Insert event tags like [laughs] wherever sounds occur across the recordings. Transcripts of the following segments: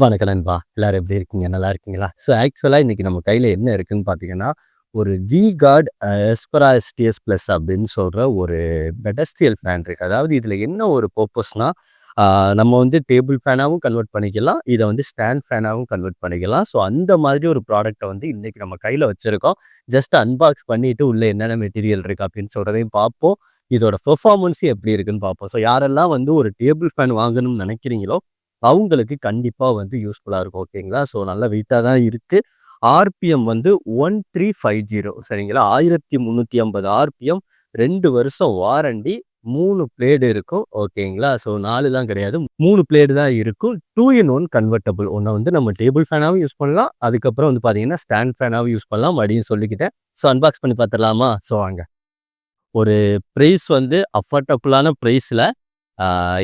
வணக்கம் நண்பா எல்லாரும் எப்படி இருக்கீங்க? நல்லா இருக்கீங்களா? ஸோ ஆக்சுவலாக இன்றைக்கி நம்ம கையில் என்ன இருக்குன்னு பார்த்தீங்கன்னா ஒரு V guard Esbera STS plus அப்படின்னு சொல்கிற ஒரு பெடஸ்டியல் ஃபேன் இருக்குது அதாவது இதில் என்ன ஒரு பர்பஸ்னால் நம்ம வந்து டேபிள் ஃபேனாகவும் கன்வெர்ட் பண்ணிக்கலாம். இதை வந்து ஸ்டாண்ட் ஃபேனாகவும் கன்வெர்ட் பண்ணிக்கலாம். ஸோ அந்த மாதிரி ஒரு ப்ராடக்ட்டை வந்து இன்றைக்கி நம்ம கையில் வச்சுருக்கோம். ஜஸ்ட் அன்பாக்ஸ் பண்ணிவிட்டு உள்ளே என்னென்ன மெட்டீரியல் இருக்குது அப்படின்னு சொல்கிறதையும் பார்ப்போம் இதோட பெர்ஃபார்மன்ஸ் எப்படி இருக்குன்னு பார்ப்போம் ஸோ யாரெல்லாம் வந்து ஒரு டேபிள் ஃபேன் வாங்கணும்னு நினைக்கிறீங்களோ அவங்களுக்கு கண்டிப்பாக வந்து யூஸ்ஃபுல்லாக இருக்கும். ஓகேங்களா ஸோ நல்ல வெயிட்டாக தான் இருக்குது ஆர்பிஎம் வந்து ஒன் த்ரீ ஃபைவ் ஜீரோ சரிங்களா? ஆயிரத்தி முந்நூற்றி ஐம்பது ஆர்பிஎம் ரெண்டு வருஷம் வாரண்டி மூணு பிளேடு இருக்கும். ஓகேங்களா ஸோ நாலு தான் கிடையாது. மூணு பிளேடு தான் இருக்கும். டூ இன் ஒன் கன்வெர்டபுள் ஒன்றை வந்து நம்ம டேபிள் ஃபேனாகவும் யூஸ் பண்ணலாம். அதுக்கப்புறம் வந்து பார்த்தீங்கன்னா ஸ்டாண்ட் ஃபேனாகவும் யூஸ் பண்ணலாம். மறுபடியும் சொல்லிக்கிட்டேன். ஸோ அன்பாக்ஸ் பண்ணி பார்த்துடலாமா? ஸோ வாங்க. ஒரு ப்ரைஸ் வந்து அஃபோர்டபுளான ப்ரைஸில்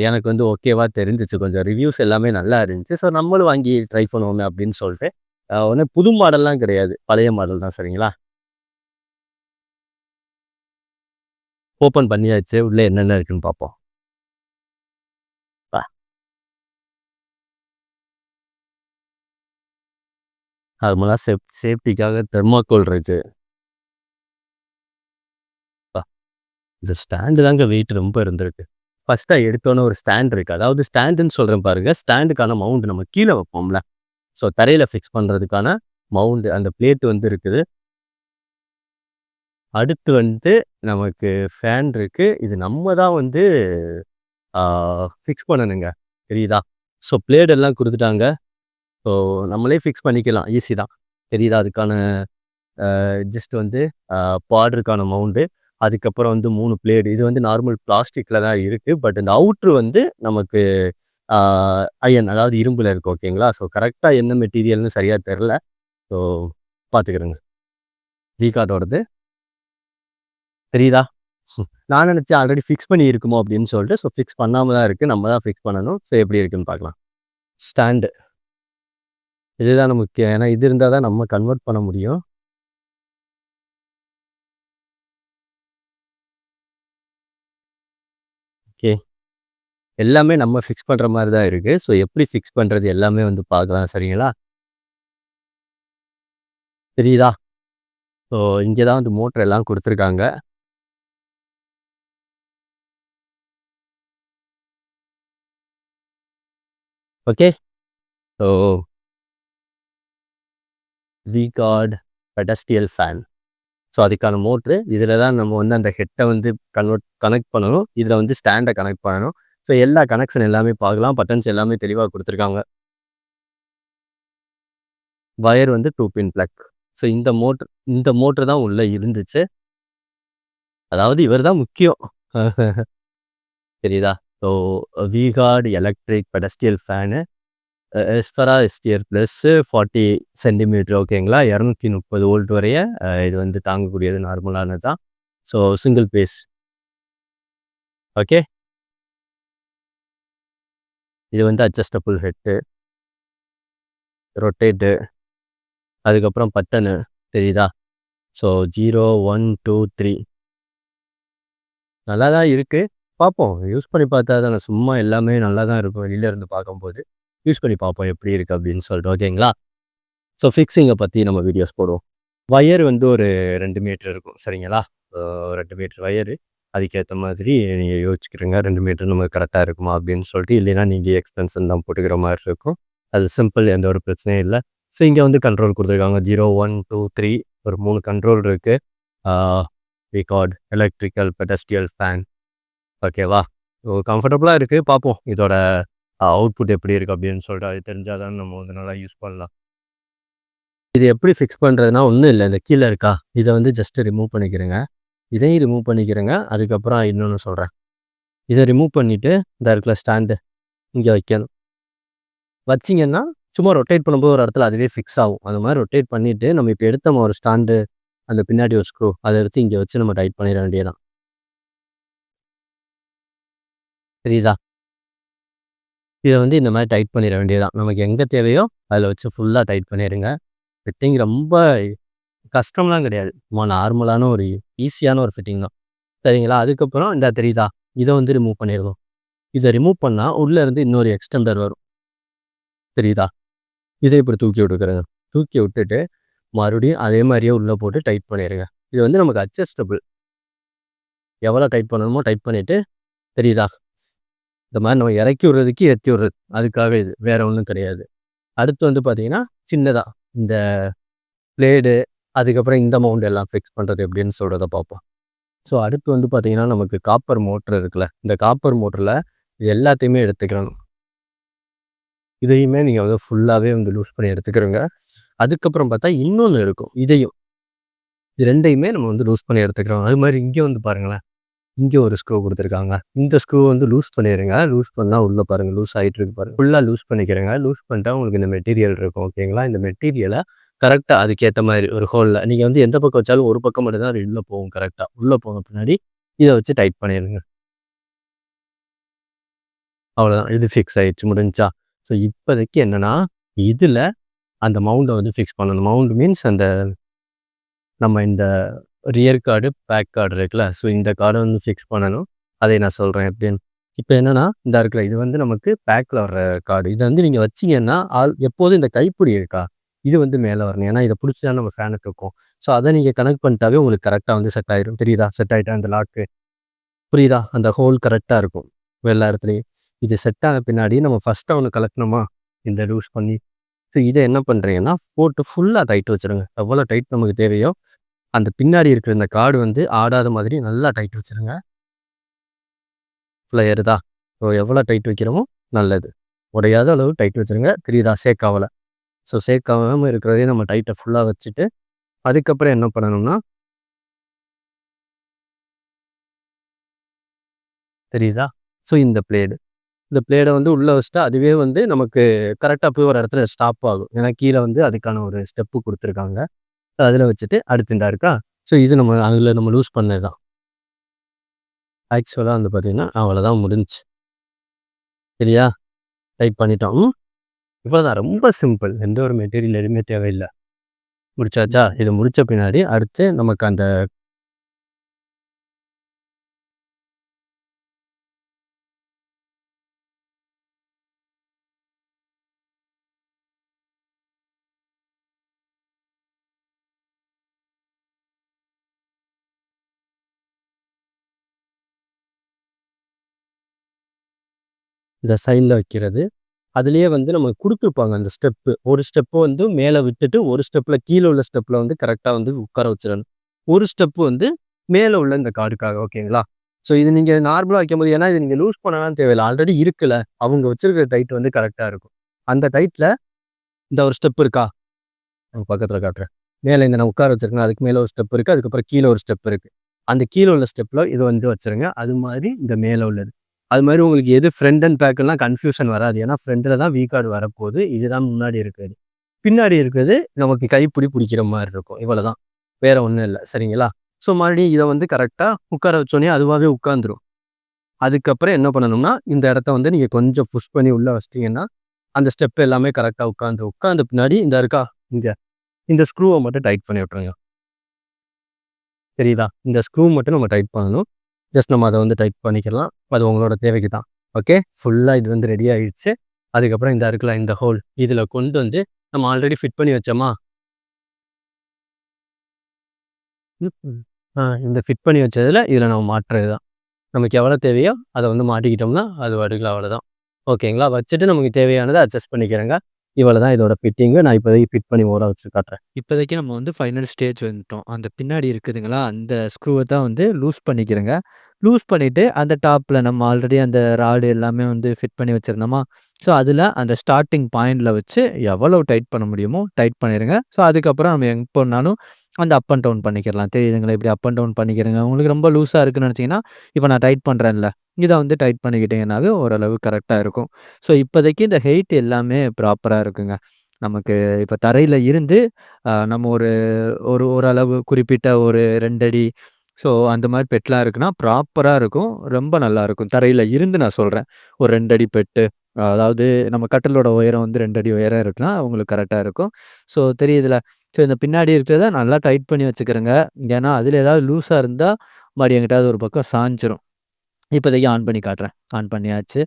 எனக்கு வந்து ஓகேவா தெரிஞ்சிச்சு. கொஞ்சம் ரிவ்யூஸ் எல்லாமே நல்லா இருந்துச்சு. ஸோ நம்மளும் வாங்கி ட்ரை பண்ணுவோமே அப்படின்னு சொல்லிட்டு ஒன்று புது மாடல்லாம் கிடையாது. பழைய மாடல் தான் சரிங்களா? ஓப்பன் பண்ணியாச்சு. உள்ளே என்னென்ன இருக்குன்னு பார்ப்போம். நார்மலாக சேஃப் சேஃப்டிக்காக தெர்மாக்கோல் இருக்கு. இந்த ஸ்டாண்டு தாங்க வெயிட் ரொம்ப இருந்திருக்கு. ஃபஸ்ட்டாக எடுத்தோன்னே ஒரு ஸ்டாண்ட் இருக்குது அதாவது ஸ்டாண்டுன்னு சொல்கிறேன் பாருங்கள் ஸ்டாண்டுக்கான மவுண்ட் நம்ம கீழே வைப்போம்ல. ஸோ தரையில் ஃபிக்ஸ் பண்ணுறதுக்கான மவுண்டு அந்த பிளேட் வந்து இருக்குது. அடுத்து வந்து நமக்கு ஃபேன் இருக்குது இது நம்ம தான் வந்து ஃபிக்ஸ் பண்ணணுங்க. தெரியுதா? ஸோ பிளேட் எல்லாம் கொடுத்துட்டாங்க. ஸோ நம்மளே ஃபிக்ஸ் பண்ணிக்கலாம். ஈஸி தான். தெரியுதா? அதுக்கான ஜஸ்ட் வந்து பாட்ருக்கான மவுண்டு அதுக்கப்புறம் வந்து மூணு பிளேடு இது வந்து நார்மல் பிளாஸ்டிக்கில் தான் இருக்குது பட் இந்த அவுட்ரு வந்து நமக்கு அயன் அதாவது இரும்பில் இருக்குது ஓகேங்களா ஸோ கரெக்டாக என்ன மெட்டீரியல்னு சரியாக தெரில ஸோ பார்த்துக்கிறேங்க கார்டோடது தெரியுதா? நான் நினச்சேன் ஆல்ரெடி ஃபிக்ஸ் பண்ணி இருக்குமோ அப்படின்னு சொல்லிட்டு ஸோ ஃபிக்ஸ் பண்ணாமல் தான் இருக்குது நம்ம தான் ஃபிக்ஸ் பண்ணணும். ஸோ எப்படி இருக்குன்னு பார்க்கலாம் ஸ்டாண்டு இதுதான் நமக்கு ஏன்னா இது இருந்தால் தான் நம்ம கன்வெர்ட் பண்ண முடியும். ஓகே. எல்லாமே நம்ம ஃபிக்ஸ் பண்ணுற மாதிரி தான் இருக்குது ஸோ எப்படி ஃபிக்ஸ் பண்ணுறது எல்லாமே வந்து பார்க்கலாம். சரிங்களா? தெரியுதா? ஸோ இங்கே தான் வந்து மோட்டர் எல்லாம் கொடுத்துருக்காங்க. Okay. So V guard pedestal fan so அதுக்கான மோட்ரு இதில் தான் நம்ம வந்து அந்த ஹெட்டை வந்து கன்வெர்ட் கனெக்ட் பண்ணணும். இதில் வந்து ஸ்டாண்டை கனெக்ட் பண்ணணும். ஸோ எல்லா கனெக்ஷன் எல்லாமே பார்க்கலாம். பட்டன்ஸ் எல்லாமே தெளிவாக கொடுத்துருக்காங்க. வயர் வந்து டூ பின் பிளக் ஸோ இந்த மோட்ரு இந்த மோட்ரு தான் உள்ளே இருந்துச்சு. அதாவது இவர் தான் முக்கியம். [laughs] தெரியுதா? So V guard electric pedestal fan Esbera STR plus forty centimetre ஓகேங்களா இரநூத்தி முப்பது வோல்ட் வரைய இது வந்து தாங்கக்கூடியது நார்மலானது தான் ஸோ சிங்கிள் பேஸ் ஓகே இது வந்து அட்ஜஸ்டபுள் ஹெட்டு ரொட்டேட்டு அதுக்கப்புறம் பட்டனு தெரியுதா? So zero one two three நல்லா தான் இருக்குது பார்ப்போம். யூஸ் பண்ணி பார்த்தா தானே சும்மா எல்லாமே நல்லா தான் இருக்கும் வெளியில இருந்து பார்க்கும்போது. யூஸ் பண்ணி பார்ப்போம் எப்படி இருக்குது அப்படின்னு சொல்லிட்டு ஓகேங்களா ஸோ ஃபிக்ஸிங்கை பற்றி நம்ம வீடியோஸ் போடுவோம். ஒயர் வந்து ஒரு ரெண்டு மீட்டர் இருக்கும் சரிங்களா? ரெண்டு மீட்டர் ஒயரு அதுக்கேற்ற மாதிரி நீங்கள் யோசிச்சுக்கிறீங்க ரெண்டு மீட்டர் நமக்கு கரெக்டாக இருக்குமா அப்படின்னு சொல்லிட்டு இல்லைன்னா நீங்கள் எக்ஸ்பென்ஷன் தான் போட்டுக்கிற மாதிரி இருக்கும். அது சிம்பிள் எந்த ஒரு பிரச்சனையும் இல்லை. ஸோ இங்கே வந்து கண்ட்ரோல் கொடுத்துருக்காங்க. ஜீரோ ஒன் டூ த்ரீ ஒரு மூணு கண்ட்ரோல் இருக்குது ரிகார்ட் எலக்ட்ரிக்கல் பெடஸ்டியல் ஃபேன் ஓகேவா ஸோ கம்ஃபர்டபுளாக இருக்குது பார்ப்போம். இதோட அவுட்புட் எப்படி இருக்குது அப்படின்னு சொல்லிட்டு அது தெரிஞ்சால் தான் நம்ம வந்து நல்லா யூஸ் பண்ணலாம். இது எப்படி ஃபிக்ஸ் பண்ணுறதுனா ஒன்றும் இல்லை. இந்த கீழே இருக்கா? இதை வந்து ஜஸ்ட்டு ரிமூவ் பண்ணிக்கிறேங்க. இதையும் ரிமூவ் பண்ணிக்கிறேங்க. அதுக்கப்புறம் இன்னொன்று சொல்கிறேன் இதை ரிமூவ் பண்ணிவிட்டு இந்த இருக்கிற ஸ்டாண்டு இங்கே வைக்கணும். வச்சிங்கன்னா சும்மா ரொட்டேட் பண்ணும்போது ஒரு இடத்துல அதுவே ஃபிக்ஸ் ஆகும். அந்த மாதிரி ரொட்டேட் பண்ணிவிட்டு நம்ம இப்போ எடுத்த ஒரு ஸ்டாண்டு அந்த பின்னாடி ஒரு ஸ்க்ரூ அதை எடுத்து இங்கே வச்சு நம்ம டைட் பண்ணிட வேண்டியதான் தெரியுதா இதை வந்து இந்த மாதிரி டைட் பண்ணிட வேண்டியதுதான். நமக்கு எங்கே தேவையோ அதில் வச்சு ஃபுல்லாக டைட் பண்ணிடுங்க ஃபிட்டிங் ரொம்ப கஷ்டம்லாம் கிடையாது. சும்மா நார்மலான ஒரு ஈஸியான ஒரு ஃபிட்டிங் தான். சரிங்களா? அதுக்கப்புறம் இந்த தெரியுதா இதை வந்து ரிமூவ் பண்ணிடுவோம் இதை ரிமூவ் பண்ணால் உள்ளே இருந்து இன்னொரு எக்ஸ்டெண்டர் வரும். தெரியுதா இதை இப்படி தூக்கி விட்டுக்கிறேங்க தூக்கி விட்டுட்டு மறுபடியும் அதே மாதிரியே உள்ளே போட்டு டைட் பண்ணிடுங்க இது வந்து நமக்கு அட்ஜஸ்டபிள் எவ்வளோ டைட் பண்ணணுமோ டைட் பண்ணிவிட்டு தெரியுதா இந்த மாதிரி நம்ம இறக்கி விடுறதுக்கு ஏற்றி விடுறது. அதுக்காக இது. வேறு ஒன்றும் கிடையாது. அடுத்து வந்து பார்த்திங்கன்னா சின்னதாக இந்த பிளேடு அதுக்கப்புறம் இந்த மவுண்ட் எல்லாம் ஃபிக்ஸ் பண்ணுறது எப்படின்னு சொல்கிறத பார்ப்போம். ஸோ அடுத்து வந்து பார்த்திங்கன்னா நமக்கு காப்பர் மோட்ரு இருக்குல்ல. இந்த காப்பர் மோட்டரில் இது எல்லாத்தையுமே எடுத்துக்கிறணும். இதையுமே நீங்கள் வந்து ஃபுல்லாகவே வந்து லூஸ் பண்ணி எடுத்துக்கிறோங்க. அதுக்கப்புறம் பார்த்தா இன்னொன்று இருக்கும். இதையும். இது ரெண்டையுமே நம்ம வந்து லூஸ் பண்ணி எடுத்துக்கிறோம். அது மாதிரி இங்கே வந்து பாருங்களேன். இங்கே ஒரு ஸ்க்ரூ கொடுத்துருக்காங்க. இந்த ஸ்க்ரூ வந்து லூஸ் பண்ணிடுங்க லூஸ் பண்ணால் உள்ளே பாருங்கள் லூஸ் ஆகிட்டு இருக்கு பாருங்கள் ஃபுல்லாக லூஸ் பண்ணிக்கிறேங்க. லூஸ் பண்ணிட்டா உங்களுக்கு இந்த மெட்டீரியல் இருக்கும் ஓகேங்களா இந்த மெட்டீரியலை கரெக்டாக அதுக்கேற்ற மாதிரி ஒரு ஹோலில் நீங்கள் வந்து எந்த பக்கம் வச்சாலும் ஒரு பக்கம் மட்டும் தான் அது உள்ளே போகும் கரெக்டாக உள்ளே போன பின்னாடி இதை வச்சு டைட் பண்ணிடுங்க அவ்வளோதான் இது ஃபிக்ஸ் ஆகிடுச்சு முடிஞ்சா. ஸோ இப்போதைக்கு என்னென்னா இதில் அந்த மவுண்டை வந்து ஃபிக்ஸ் பண்ணணும். மவுண்ட் மீன்ஸ் அந்த நம்ம இந்த ரியர் கார்டு பேக் கார்டு இருக்குல்ல? ஸோ இந்த கார்டை வந்து ஃபிக்ஸ் பண்ணணும். அதை நான் சொல்கிறேன் எப்படின்னு இப்போ என்னென்னா இந்த இருக்குல்ல இது வந்து நமக்கு பேக்கில் வர்ற கார்டு இதை வந்து நீங்கள் வச்சிங்கன்னா ஆள் எப்போதும் இந்த கைப்பிடி இருக்கா? இது வந்து மேலே வரணும். ஏன்னா இதை பிடிச்சி தான் நம்ம ஃபேனுக்கு இருக்கும். ஸோ அதை நீங்கள் கனெக்ட் பண்ணிட்டாவே உங்களுக்கு கரெக்டாக வந்து செட் ஆகிடும் தெரியுதா? செட் ஆகிட்டா அந்த லாக்கு புரியுதா? அந்த ஹோல் கரெக்டாக இருக்கும். எல்லா இடத்துலையும். இது செட் ஆன பின்னாடி நம்ம ஃபஸ்ட்டாக ஒன்று கலக்கணுமா? இந்த லூஸ் பண்ணி. ஸோ இதை என்ன பண்ணுறீங்கன்னா போட்டு ஃபுல்லாக டைட் வச்சுருங்க. எவ்வளோ டைட் நமக்கு தேவையோ அந்த பின்னாடி இருக்கிற இந்த கார்டு வந்து ஆடாத மாதிரி நல்லா டைட் வச்சுருங்க. ஃபுல்லாக ஏறுதா ஸோ எவ்வளோ டைட் வைக்கிறோமோ நல்லது. உடையாத அளவு டைட் வச்சுருங்க. தெரியுதா? சேக்காவில். ஸோ சேர்க்காம இருக்கிறதே நம்ம டைட்டை ஃபுல்லாக வச்சுட்டு அதுக்கப்புறம் என்ன பண்ணணும்னா தெரியுதா? ஸோ இந்த பிளேடு இந்த பிளேடை வந்து உள்ளே வச்சுட்டா அதுவே வந்து நமக்கு கரெக்டாக போய் ஒரு இடத்துல ஸ்டாப் ஆகும். ஏன்னா கீழே வந்து அதுக்கான ஒரு ஸ்டெப்பு கொடுத்துருக்காங்க. அதில் வச்சுட்டு அடுத்துண்டா இருக்கா? ஸோ இது நம்ம அதில் நம்ம லூஸ் பண்ணது தான் ஆக்சுவலாக வந்து பார்த்திங்கன்னா அவ்வளோதான் முடிஞ்சு சரியா? டைப் பண்ணிட்டோம். இவ்வளோதான் ரொம்ப சிம்பிள் எந்த ஒரு மெட்டீரியல் எதுவுமே தேவையில்லை. முடிச்சாச்சா? இது முடித்த பின்னாடி அடுத்து நமக்கு அந்த இந்த சைடில் வைக்கிறது. அதுலேயே வந்து நமக்கு கொடுத்துருப்பாங்க அந்த ஸ்டெப்பு ஒரு ஸ்டெப்பு வந்து மேலே விட்டுட்டு ஒரு ஸ்டெப்பில் கீழே உள்ள ஸ்டெப்பில் வந்து கரெக்டாக வந்து உட்கார வச்சிடணும். ஒரு ஸ்டெப்பு வந்து மேலே உள்ள இந்த கார்டுக்காக ஓகேங்களா ஸோ இது நீங்கள் நார்மலாக வைக்கும் போது ஏன்னா இது நீங்கள் லூஸ் பண்ணலாம் தேவையில்லை. ஆல்ரெடி இருக்குல்ல. அவங்க வச்சிருக்கிற டைட் வந்து கரெக்டாக இருக்கும். அந்த டைட்டில் இந்த ஒரு ஸ்டெப் இருக்கா? பக்கத்தில் காட்டுறேன். மேலே இந்த நான் உட்கார வச்சிருக்கேன். அதுக்கு மேலே ஒரு ஸ்டெப் இருக்குது அதுக்கப்புறம் கீழே ஒரு ஸ்டெப் இருக்குது அந்த கீழே உள்ள ஸ்டெப்பில் இது வந்து வச்சுருங்க. அது மாதிரி இந்த மேலே உள்ளது. அது மாதிரி உங்களுக்கு எது ஃப்ரண்ட் அண்ட் பேக்கெல்லாம் கன்ஃபியூஷன் வராது. ஏன்னா ஃப்ரண்டில் தான் வீ கார்டு வரப்போகுது. இதுதான் முன்னாடி இருக்கிறது. பின்னாடி இருக்கிறது நமக்கு கைப்பிடி பிடிக்கிற மாதிரி இருக்கும். இவ்வளோ தான் வேறு ஒன்றும் இல்லை. சரிங்களா? ஸோ மறுபடியும் இதை வந்து கரெக்டாக உட்கார வச்சோடனே அதுவாகவே உட்காந்துரும் அதுக்கப்புறம் என்ன பண்ணணும்னா இந்த இடத்த வந்து நீங்கள் கொஞ்சம் புஷ் பண்ணி உள்ளே வச்சிட்டிங்கன்னா அந்த ஸ்டெப் எல்லாமே கரெக்டாக உட்காந்து உட்காந்து பின்னாடி இந்த இருக்கா இந்த இந்த ஸ்க்ரூவை மட்டும் டைட் பண்ணி விட்ருங்க சரிதா இந்த ஸ்க்ரூ மட்டும் நம்ம டைட் பண்ணணும். ஜஸ்ட் நம்ம அதை வந்து டைப் பண்ணிக்கலாம். அது உங்களோட தேவைக்கு தான் ஓகே ஃபுல்லாக இது வந்து ரெடி ஆகிடுச்சு அதுக்கப்புறம் இந்த இருக்கலாம் இந்த ஹோல் இதில் கொண்டு வந்து நம்ம ஆல்ரெடி ஃபிட் பண்ணி வச்சோமா? இந்த ஃபிட் பண்ணி வச்சதில் இதில் நம்ம மாட்டுறது தான் நமக்கு எவ்வளோ தேவையோ அதை வந்து மாட்டிக்கிட்டோம்னா அது வடுக்கலாம் அவ்வளோதான் ஓகேங்களா வச்சுட்டு நமக்கு தேவையானதை அட்ஜஸ்ட் பண்ணிக்கிறேங்க. இவ்வளோ தான் இதோட ஃபிட்டிங்கு நான் இப்போதைக்கு ஃபிட் பண்ணி ஓட வச்சு காட்டுறேன். இப்போதைக்கு நம்ம வந்து ஃபைனல் ஸ்டேஜ் வந்துட்டோம். அந்த பின்னாடி இருக்குதுங்களா? அந்த ஸ்க்ரூவை தான் வந்து லூஸ் பண்ணிக்கிறேங்க. லூஸ் பண்ணிவிட்டு அந்த டாப்பில் நம்ம ஆல்ரெடி அந்த ராடு எல்லாமே வந்து ஃபிட் பண்ணி வச்சுருந்தோமா? ஸோ அதில் அந்த ஸ்டார்டிங் பாயிண்டில் வச்சு எவ்வளோ டைட் பண்ண முடியுமோ டைட் பண்ணிடுங்க ஸோ அதுக்கப்புறம் நம்ம எங்கே போனாலும் அந்த அப் அண்ட் டவுன் பண்ணிக்கிறலாம் தெரியுதுங்களா இப்படி அப் அண்ட் டவுன் பண்ணிக்கிறேங்க. உங்களுக்கு ரொம்ப லூஸாக இருக்குன்னு நினச்சிங்கன்னா இப்போ நான் டைட் பண்ணுறேன்ல இதை வந்து டைட் பண்ணிக்கிட்டிங்கனாவே ஓரளவு கரெக்டாக இருக்கும். ஸோ இப்போதைக்கு இந்த ஹெயிட் எல்லாமே ப்ராப்பராக இருக்குங்க. நமக்கு இப்போ தரையில் இருந்து நம்ம ஒரு ஒரு ஓரளவு குறிப்பிட்ட ஒரு ரெண்டடி ஸோ அந்த மாதிரி பெட்லாம் இருக்குன்னா ப்ராப்பராக இருக்கும். ரொம்ப நல்லாயிருக்கும் தரையில் இருந்து நான் சொல்கிறேன் ஒரு ரெண்டடி பெட்டு அதாவது நம்ம கட்டலோட உயரம் வந்து ரெண்டு அடி உயரம் இருக்குன்னா அவங்களுக்கு கரெக்டாக இருக்கும். ஸோ தெரியுதுல. ஸோ இந்த பின்னாடி இருக்கிறத நல்லா டைட் பண்ணி வச்சுக்கிறேங்க. ஏன்னா அதில் ஏதாவது லூஸாக இருந்தால் மறுபடியும் எங்கிட்டாவது ஒரு பக்கம் சாஞ்சிரும். இப்போதைக்கு ஆன் பண்ணி காட்டுறேன். ஆன் பண்ணியாச்சு.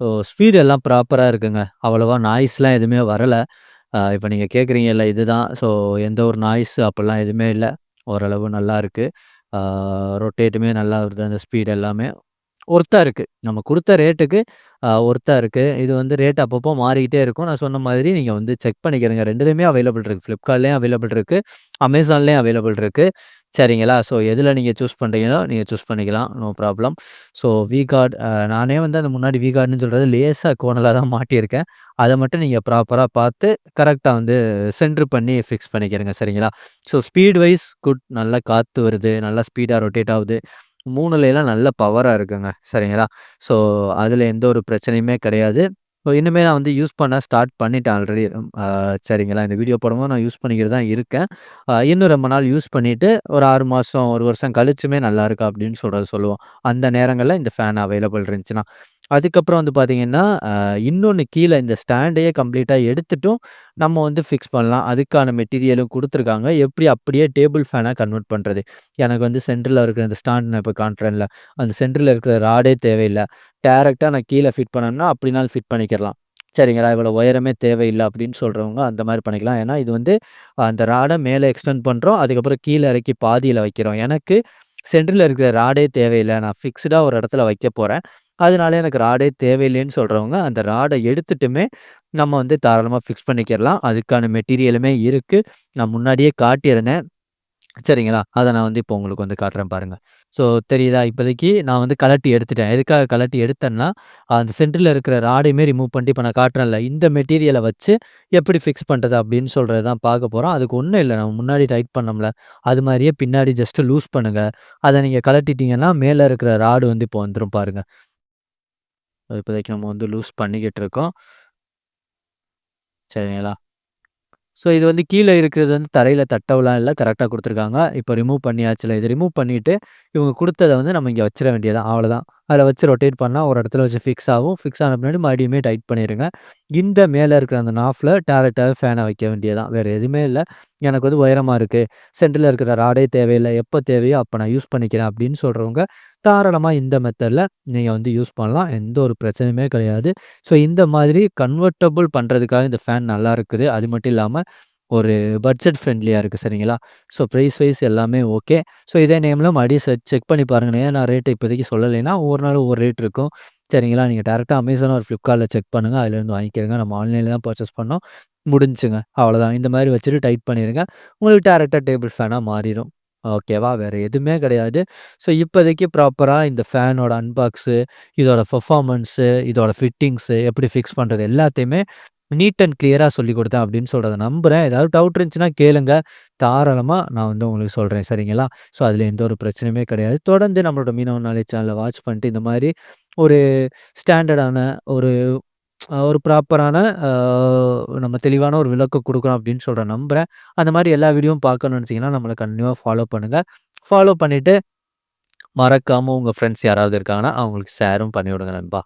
ஸோ ஸ்பீடு எல்லாம் ப்ராப்பராக இருக்குங்க. அவ்வளோவா நாய்ஸ்லாம் எதுவுமே வரலை. இப்போ நீங்கள் கேட்குறீங்கல்ல இதுதான். ஸோ எந்த ஒரு நாய்ஸ் அப்படிலாம் எதுவுமே இல்லை. ஓரளவு நல்லாயிருக்கு. ரொட்டேட்டுமே நல்லா வருது. அந்த ஸ்பீட் எல்லாமே ஒர்த்தாக இருக்குது நம்ம கொடுத்த ரேட்டுக்கு ஒர்த்தாக இருக்குது இது வந்து ரேட் அப்பப்போ மாறிக்கிட்டே இருக்கும். நான் சொன்ன மாதிரி நீங்கள் வந்து செக் பண்ணிக்கிறீங்க ரெண்டுலேயுமே அவைலபிள் இருக்குது ஃப்ளிப்கார்ட்லேயும் அவைலபிள் இருக்குது அமேசான்லேயும் அவைலபிள் இருக்குது சரிங்களா? ஸோ எதில் நீங்கள் சூஸ் பண்ணுறீங்களோ நீங்கள் சூஸ் பண்ணிக்கலாம். No problem. ஸோ V-Guard நானே வந்து அந்த முன்னாடி வீகார்டுன்னு சொல்கிறது லேசாக லேசா தான் மாட்டியிருக்கேன். அதை மட்டும் நீங்கள் ப்ராப்பராக பார்த்து கரெக்டாக வந்து சென்ட்ரு பண்ணி ஃபிக்ஸ் பண்ணிக்கிறேங்க சரிங்களா? So speed wise good. நல்லா காற்று வருது. நல்லா ஸ்பீடாக ரொட்டேட் ஆகுது மூணுலையெல்லாம் நல்ல பவராக இருக்குங்க. சரிங்களா? ஸோ அதில் எந்த ஒரு பிரச்சனையுமே கிடையாது. ஸோ இனிமேல் நான் வந்து யூஸ் பண்ண ஸ்டார்ட் பண்ணிட்டேன் ஆல்ரெடி. சரிங்களா? இந்த வீடியோ படமும் நான் யூஸ் பண்ணிக்கிட்டு தான் இருக்கேன். இன்னும் ரொம்ப நாள் யூஸ் பண்ணிவிட்டு ஒரு ஆறு மாதம் ஒரு வருஷம் கழிச்சுமே நல்லாயிருக்கா அப்படின்னு சொல்கிறது சொல்லுவோம். அந்த நேரங்களில் இந்த ஃபேன் அவைலபிள் இருந்துச்சுன்னா. அதுக்கப்புறம் வந்து பார்த்தீங்கன்னா, இன்னொன்று கீழே இந்த ஸ்டாண்டையே கம்ப்ளீட்டாக எடுத்துட்டும் நம்ம வந்து ஃபிக்ஸ் பண்ணலாம். அதுக்கான மெட்டீரியலும் கொடுத்துருக்காங்க எப்படி அப்படியே டேபிள் ஃபேனாக கன்வெர்ட் பண்ணுறது எனக்கு வந்து சென்டரில் இருக்கிற இந்த ஸ்டாண்ட் நான் இப்போ காட்டுறேன்ல, அந்த சென்டரில் இருக்கிற ராடே தேவையில்லை டேரெக்டாக நான் கீழே ஃபிட் பண்ணேன்னா அப்படினாலும் ஃபிட் பண்ணிக்கிறலாம். சரிங்களா? இவ்வளோ உயரமே தேவையில்லை அப்படின்னு சொல்கிறவங்க அந்த மாதிரி பண்ணிக்கலாம். ஏன்னா இது வந்து அந்த ராடை மேலே எக்ஸ்டெண்ட் பண்ணுறோம் அதுக்கப்புறம் கீழே இறக்கி பாதியில் வைக்கிறோம். எனக்கு சென்டரில் இருக்கிற ராடே தேவையில்லை நான் ஃபிக்ஸ்டாக ஒரு இடத்துல வைக்க போகிறேன் அதனால எனக்கு ராடே தேவையில்லைன்னு சொல்கிறவங்க அந்த ராடை எடுத்துட்டுமே நம்ம வந்து தாராளமாக ஃபிக்ஸ் பண்ணிக்கிறலாம். அதுக்கான மெட்டீரியலுமே இருக்குது நான் முன்னாடியே காட்டியிருந்தேன். சரிங்களா? அதை நான் வந்து இப்போ உங்களுக்கு வந்து காட்டுறேன் பாருங்கள் ஸோ தெரியுதா? இப்போதைக்கு நான் வந்து கழட்டி எடுத்துட்டேன். எதுக்காக கழட்டி எடுத்தேன்னா, அந்த சென்டரில் இருக்கிற ராடையுமே ரிமூவ் பண்ணிட்டு இப்போ நான் காட்டுறேன்ல, இந்த மெட்டீரியலை வச்சு எப்படி ஃபிக்ஸ் பண்ணுறது அப்படின்னு சொல்கிறது தான் பார்க்க போகிறோம் அதுக்கு ஒன்றும் இல்லை நம்ம முன்னாடி டைட் பண்ணோம்ல, அது மாதிரியே பின்னாடி ஜஸ்ட்டு லூஸ் பண்ணுங்கள் அதை நீங்கள் கலட்டிட்டீங்கன்னா மேலே இருக்கிற ராடு வந்து இப்போ வந்துடும் பாருங்கள் இப்போதைக்கு நம்ம வந்து லூஸ் பண்ணிக்கிட்டு இருக்கோம். சரிங்களா? ஸோ இது வந்து கீழே இருக்கிறது வந்து தரையில் தட்டவெல்லாம் இல்லை கரெக்டாக கொடுத்துருக்காங்க இப்போ ரிமூவ் பண்ணியாச்சுல்ல. இது ரிமூவ் பண்ணிவிட்டு இவங்க கொடுத்ததை வந்து நம்ம இங்கே வச்சிட வேண்டியது தான். அவ்வளோதான். அதில் வச்சு ரொட்டேட் பண்ணால் ஒரு இடத்துல வச்சு ஃபிக்ஸ் ஆகும். ஃபிக்ஸ் ஆன பின்னாடி மறுபடியுமே டைட் பண்ணிடுங்க இந்த மேலே இருக்கிற அந்த நாஃபில் டைரக்ட்டாவே ஃபேனை வைக்க வேண்டியதான் வேறு எதுவுமே இல்லை எனக்கு வந்து உயரமாக இருக்குது சென்டரில் இருக்கிற ராடே தேவையில்லை எப்போ தேவையோ அப்போ நான் யூஸ் பண்ணிக்கிறேன் அப்படின்னு சொல்கிறவங்க தாராளமாக இந்த மெத்தடில் நீங்கள் வந்து யூஸ் பண்ணலாம். எந்த ஒரு பிரச்சனையுமே கிடையாது. ஸோ இந்த மாதிரி கன்வெர்ட்டபுள் பண்ணுறதுக்காக இந்த ஃபேன் நல்லா இருக்குது. அது மட்டும் இல்லாமல் ஒரு பட்ஜெட் ஃப்ரெண்ட்லியாக இருக்குது சரிங்களா? ஸோ ப்ரைஸ் வைஸ் எல்லாமே ஓகே. ஸோ இதே நேமில் மறுபடியும் செக் செக் பண்ணி பாருங்க. ஏன் நான் ரேட்டு இப்போதைக்கு சொல்லலைன்னா, ஒவ்வொரு நாளும் ஒவ்வொரு ரேட் இருக்கும். சரிங்களா? நீங்கள் டேரெக்டாக அமேசான் ஒரு ஃப்ளிப்கார்ட்டில் செக் பண்ணுங்கள் அதுலேருந்து வாங்கிக்கிறங்க. நம்ம ஆன்லைனில் தான் பர்ச்சேஸ் பண்ணோம். முடிஞ்சுங்க. அவ்வளோதான். இந்த மாதிரி வச்சுட்டு டைட் பண்ணிடுங்க உங்களுக்கு டேரெக்டாக டேபிள் ஃபேனாக மாறிடும் ஓகேவா? வேறு எதுவுமே கிடையாது. ஸோ இப்போதைக்கு ப்ராப்பராக இந்த ஃபேனோட அன்பாக்ஸு, இதோட பர்ஃபாமன்ஸு இதோட ஃபிட்டிங்ஸு எப்படி ஃபிக்ஸ் பண்ணுறது எல்லாத்தையுமே நீட் அண்ட் கிளியராக சொல்லி கொடுத்தேன் அப்படின்னு சொல்கிறத நம்புறேன். ஏதாவது டவுட் இருந்துச்சுன்னா கேளுங்க. தாராளமாக நான் வந்து உங்களுக்கு சொல்கிறேன் சரிங்களா? ஸோ அதில் எந்த ஒரு பிரச்சனையுமே கிடையாது. தொடர்ந்து நம்மளோட மீனவ நாலேஜ் சேனலை வாட்ச் பண்ணிட்டு இந்த மாதிரி ஒரு ஸ்டாண்டர்டான ஒரு ஒரு ப்ராப்பரான நம்ம தெளிவான ஒரு விளக்கம் கொடுக்குறோம் அப்படின்னு சொல்கிற நம்புறேன். அந்த மாதிரி எல்லா வீடியோவும் பார்க்கணும்னு நினச்சிங்கன்னா நம்மளை கண்டினியூவாக ஃபாலோ பண்ணுங்கள் ஃபாலோ பண்ணிவிட்டு மறக்காமல் உங்கள் ஃப்ரெண்ட்ஸ் யாராவது இருக்காங்கன்னா, அவங்களுக்கு ஷேரும் பண்ணிவிடுங்க நண்பா.